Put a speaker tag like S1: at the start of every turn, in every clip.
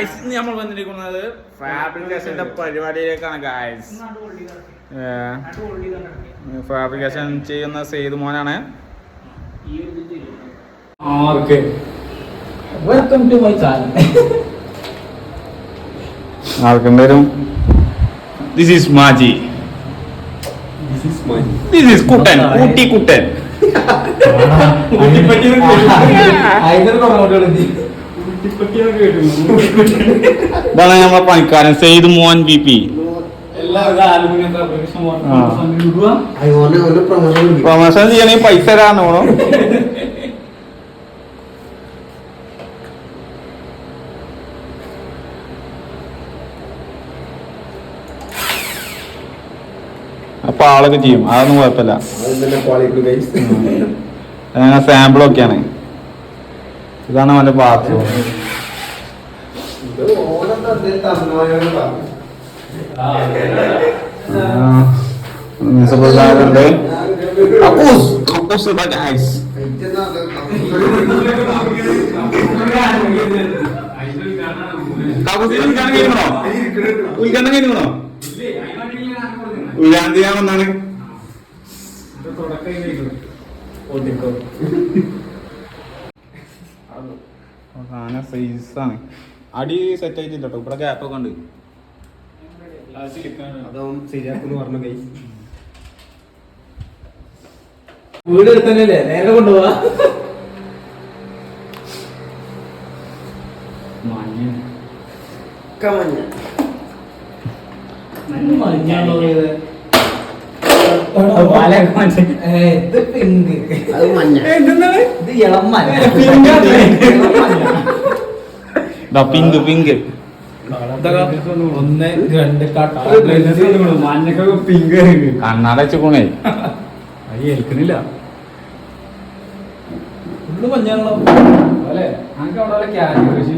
S1: നമ്മൾ വന്നിരിക്കുന്നത് ഫാബ്രിക്കേഷന്റെ പരിപാടിയിലേക്കാണ് guys fabrication ചെയ്യുന്ന സെയ്ത് മോനാണ്.
S2: വെൽക്കം ടു മൈ ചാനൽ
S1: ആർക്കെന്തേലും this is Maji this is Kuttan Ooty Kuttan
S2: അതിന്റെ പ്രൊമോട്ട്
S1: ഇതാണ് നമ്മളെ പണിക്കാരൻ Saith Mohan B P. Promotion ചെയ്യണമെങ്കിൽ പൈസ തോന്നുന്നു. അപ്പൊ ആളൊക്കെ ചെയ്യും. അതൊന്നും കുഴപ്പമില്ല. സാമ്പിളൊക്കെയാണ് ഇതാണ് അവന്റെ ബാത്റൂം കക്കൂസ് ഇതാ guys. കക്കൂസിന് ഉദ്ഘാടനം കഴിഞ്ഞോ ഉദ്ഘാടനം ചെയ്യാൻ വന്നാണ്. സാധനം സൈസാണ് അടി സെറ്റ് ആയിട്ടില്ല കേട്ടോ ഇവിടെ ഗ്യാപ്പ് ഒക്കെ ഉണ്ട്.
S2: വീട് എടുത്തല്ലേ നേരെ കൊണ്ടുപോവാ. ഇത്? പിങ്ക്
S3: അത് മഞ്ഞ.
S2: ഇത് ഇളം മഞ്ഞ
S1: പിങ്ക് പിങ്ക്
S2: ഒന്ന് രണ്ട് കട്ട
S4: മഞ്ഞക്കൊക്കെ പിങ്ക്
S1: കണ്ണാട വെച്ചുകൊണേ
S4: ഏൽക്കണില്ല.
S2: ഫുള്ള് മഞ്ഞാണല്ലോ.
S4: അല്ലേ? ഞങ്ങൾക്ക് അവിടെ ക്യാരറ്റ് കൃഷി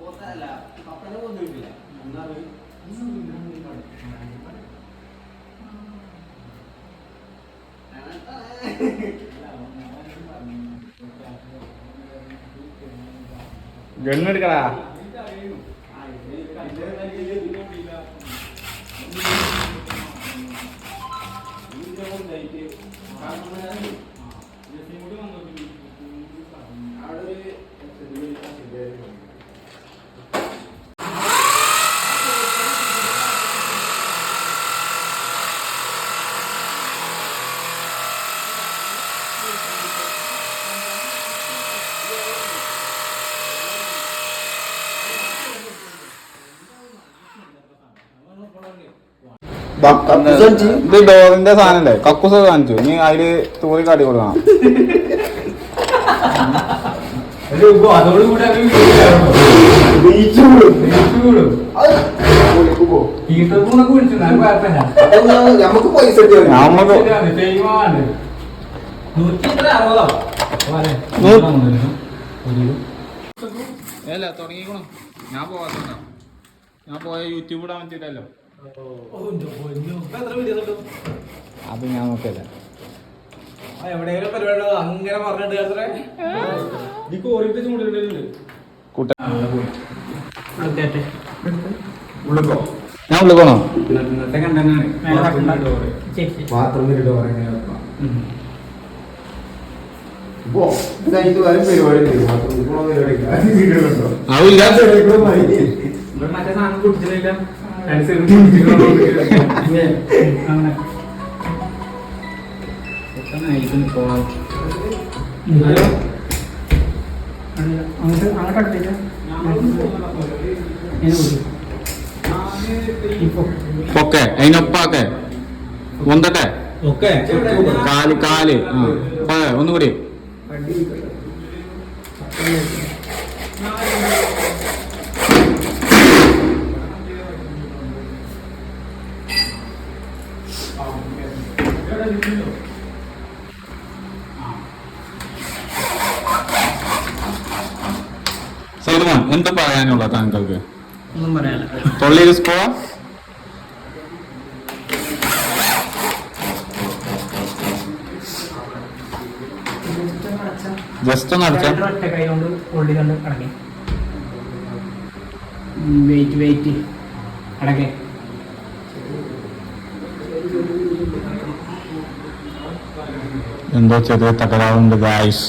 S4: ചെയ്തൂടെ വാട്ടറൊക്കെ ഒരു കൊണ്ടേക്കോ
S1: ഗണ്ണെടുക്കടാ ഇത് ഡോറിന്റെ സാധനല്ലേ? കക്കൂസ കാണിച്ചു. നീ അതിൽ തൂറി കാട്ടി കൊടുക്കണം.
S4: ഞാൻ പോവാ
S3: നമുക്ക് പൈസ
S1: അല്ല? തുടങ്ങിക്കോണം ഞാൻ പോയ യൂട്യൂബ് ഇടാൻ പറ്റില്ലല്ലോ അത് ഞാൻ നോക്കില്ല
S2: എവിടെയെങ്കിലും പരിപാടി അങ്ങനെ പറഞ്ഞിട്ട്
S4: ഉള്ളക്കോ?
S1: ഞാൻ ഉള്ളിൽ പോണോ.
S3: അത്
S4: മറ്റേ സാധനം കുടിച്ചിട്ടില്ല.
S1: ഒക്കെ അതിനൊപ്പാക്കെ
S2: ഓക്കെ
S1: കാൽ കാൽ. ഒന്നുകൂടി. എന്താ പറയാനുള്ള താങ്കൾക്ക്?
S2: ഒന്നും പറയാനില്ല.
S1: തൊള്ളി സ്കോർ ജസ്റ്റ് ഒന്ന് അടച്ച.
S2: വെയിറ്റ് വെയിറ്റ് അടക്കേ.
S1: എന്തോ ചെറിയ തകരാറുണ്ട് ഗായ്സ്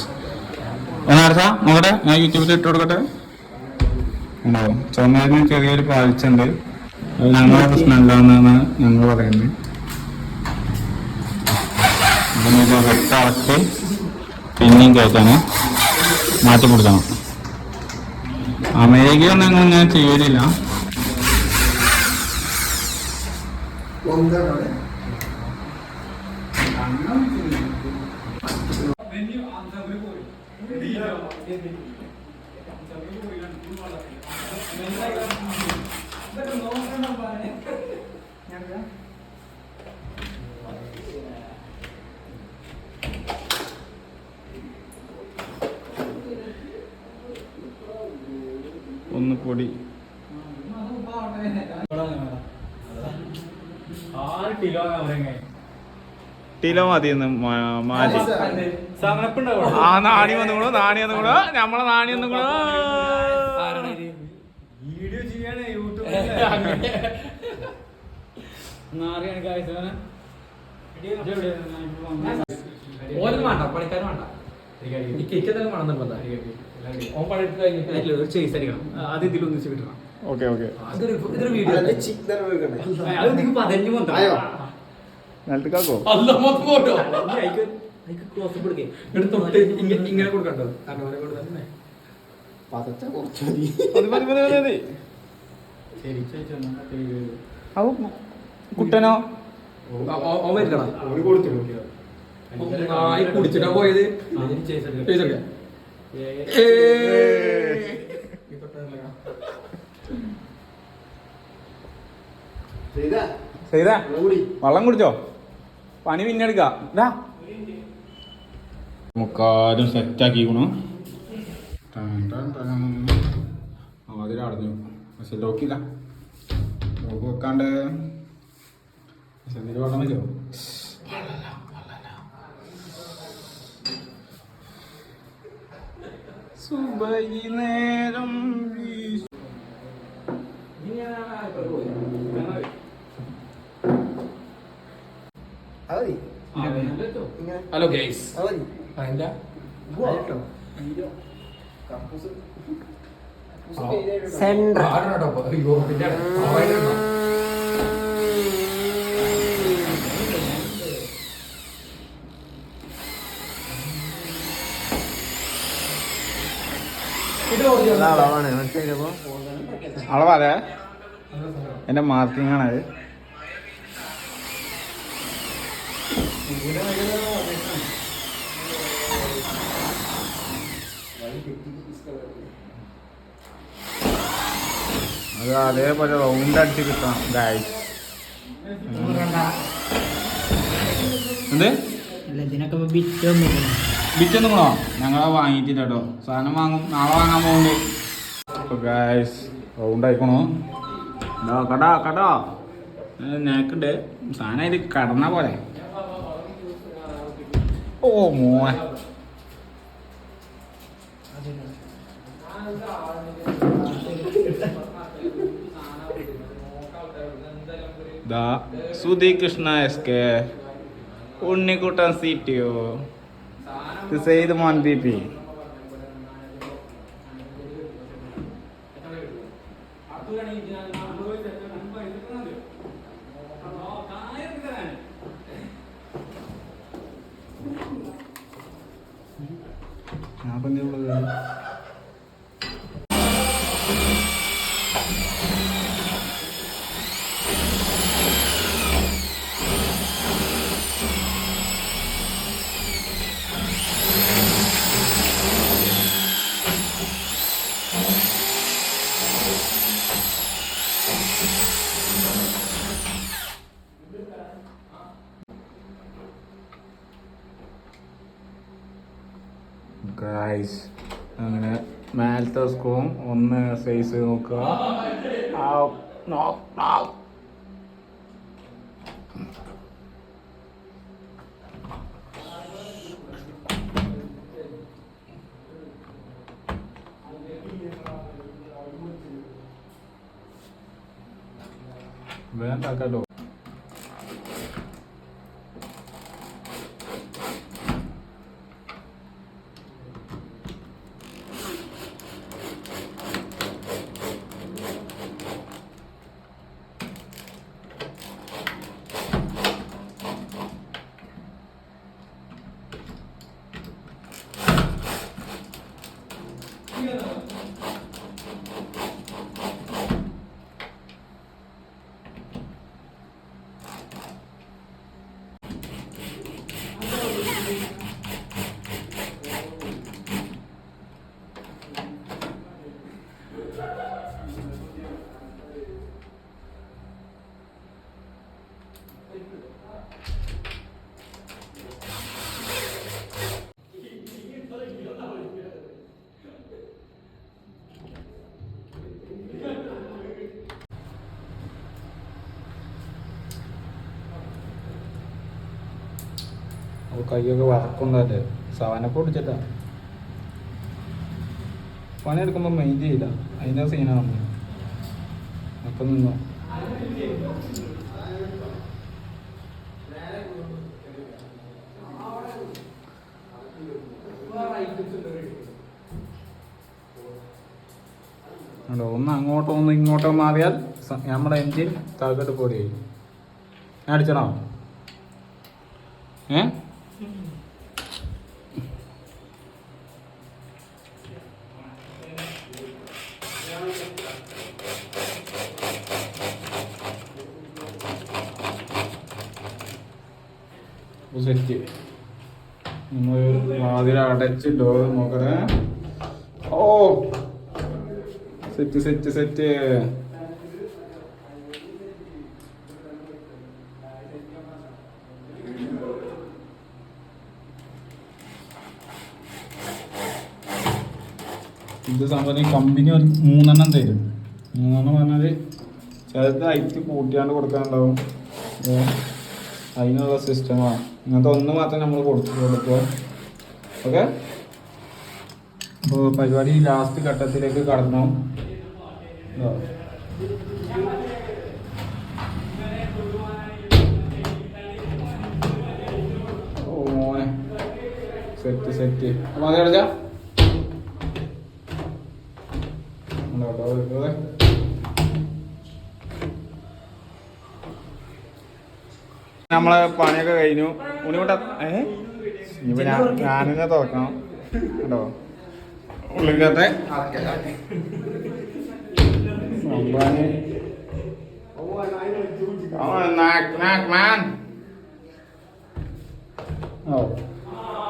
S1: എന്നാ നോക്കട്ടെ ഞാൻ യൂട്യൂബിൽ ഇട്ട് കൊടുക്കട്ടെ? ഉണ്ടാവും. ചുമരിന് ചെറിയൊരു പാഴ്ച ഉണ്ട് ഞങ്ങളുടെ പ്രശ്നം എന്താണെന്നാണ് ഞങ്ങൾ പറയുന്നത്. അതിനൊരു വെട്ട അളക്കി പിന്നെയും കേൾക്കാന് മാറ്റി കൊടുക്കണം അമേരിക്കയൊന്നും ഞങ്ങൾ ഞാൻ ചെയ്യലില്ല. ഒന്ന് പൊടി.
S2: ആറ് കിലോ
S1: ടീലോ മതിയെന്ന് മാറ്റി ആ നാണി വന്നുകൂടോ? നാണി വന്നുകൂടോ? നമ്മളെ നാണി വന്നുകൂടോ?
S4: വീഡിയോ ചെയ്യാണ് യൂട്യൂബിൽ
S2: വേണ്ട പണിക്കാരും വേണ്ട. അത് ഇതിലൊന്നിച്ച് കിട്ടണം
S1: ഓക്കെ ഓക്കെ.
S2: അതൊരു വീഡിയോ പതിനഞ്ച് മൊത്തം
S3: ആയോ?
S1: നിലത്തേക്കാക്കോ
S2: അല്ല മൊത്തം പോട്ടോ. അയക്ക് അയക്ക് ക്ലോസ് കൊടുക്കേ എന്നിട്ട് തൊട്ട് ഇങ്ങനെ ഇങ്ങനെ കൊടുക്കണ്ടോ? കാരണം അവരെ കൊടുക്കാൻ
S3: പതച്ച കുറച്ച് മതി.
S1: മതി മതി മതി മതി മതി. അവ കുട്ടനോ?
S2: കുടിച്ചിട്ടാ പോയത്.
S1: വെള്ളം കുടിച്ചോ? പണി പിന്നെ മുക്കാലും സെറ്റാക്കിക്കണു വെള്ളം വെച്ചോ? സുബൈനേരം വീശു
S3: അത് മതി.
S2: Hello guys. അതിന്റെ? അയ്യോ. പിന്നെ അവരുണ്ടോ?
S3: അത് അളവാണ്.
S1: എന്റെ മാർക്കിംഗ് ആണ് അത് അത് അതേപോലെ റൗണ്ട് അടിച്ച് കിട്ടണം. ഗായ്സ് എന്ത്?
S2: ബിറ്റൊന്നും
S1: കൂടോ ഞങ്ങളെ വാങ്ങിയിട്ടില്ല കേട്ടോ സാധനം വാങ്ങും. നാളെ വാങ്ങാൻ പോകുന്നുണ്ട് അപ്പൊ ഗായ്സ് റൗണ്ട് ആയിക്കണോ. കടാ കടാ. നേക്കുണ്ട് സാധനം ഇത് കടന്ന പോലെ ഓ മോനെ ദാ Sudhi Krishna S K Unnikuttan C T O Saith മോൻ ബി പി ഞാൻ ഗൈസ് അങ്ങനെ മേലത്തെ സ്ക്രൂവും ഒന്ന് സൈസ് നോക്കുക. വേണ്ടാക്കല്ലോ അപ്പോൾ കൈയൊക്കെ വറക്കുന്നതല്ലേ സവനൊക്കെ പൊടിച്ചിട്ടാ. പണിയെടുക്കുമ്പോൾ മൈൻഡ് ചെയ്യില്ല. അതിന്റെ സീനാണ് അപ്പൊ നിന്നു? ഒന്ന് അങ്ങോട്ടോ ഒന്ന് ഇങ്ങോട്ടോ മാറിയാൽ നമ്മുടെ എൻജിൻ താഴോട്ട് പോയി ഞാൻ അടിച്ചടാം ഏ? സെറ്റ് നമ്മൾ വാതിൽ അടച്ച് ഡോർ നോക്കണേ. ഓ! Set set set. ഇത് സംഭവം കമ്പനി ഒരു മൂന്നെണ്ണം തരും. മൂന്നെണ്ണം പറഞ്ഞാൽ ചിലത് ഐറ്റ് കൂട്ടിയാണ്ട് കൊടുക്കാനുണ്ടാവും. അതിനുള്ള സിസ്റ്റമാണ് ഇങ്ങനത്തെ ഒന്ന് മാത്രം നമ്മൾ കൊടുത്തു കൊടുക്കുക ഓക്കെ? അപ്പോൾ പരിപാടി ലാസ്റ്റ് ഘട്ടത്തിലേക്ക് കടന്നു. ഇതാ. ഓ മോനെ. സെറ്റ് സെറ്റ് അപ്പോൾ അത് കളിച്ചാ നമ്മളെ പണിയൊക്കെ കഴിഞ്ഞു. ഉണ്ണിക്കൂട്ട ഏ? ഇനിയിപ്പോ ഞാൻ ഞാനിങ്ങനെ തുറക്കണം. കേട്ടോ ഉള്ളിക്കത്തെ ഓ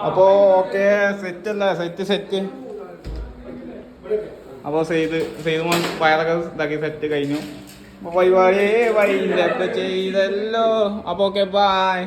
S1: അപ്പോ ഓക്കെ സെറ്റ് അല്ല സെറ്റ് സെറ്റ് അപ്പോൾ സെയ്ത് സെയ്ത് മോൻ വയറൊക്കെ ഇതാക്കി സെറ്റ് കഴിഞ്ഞു. പരിപാടി വൈൻഡപ്പ് ചെയ്തല്ലോ. അപ്പോൾ ഓക്കെ ബായ്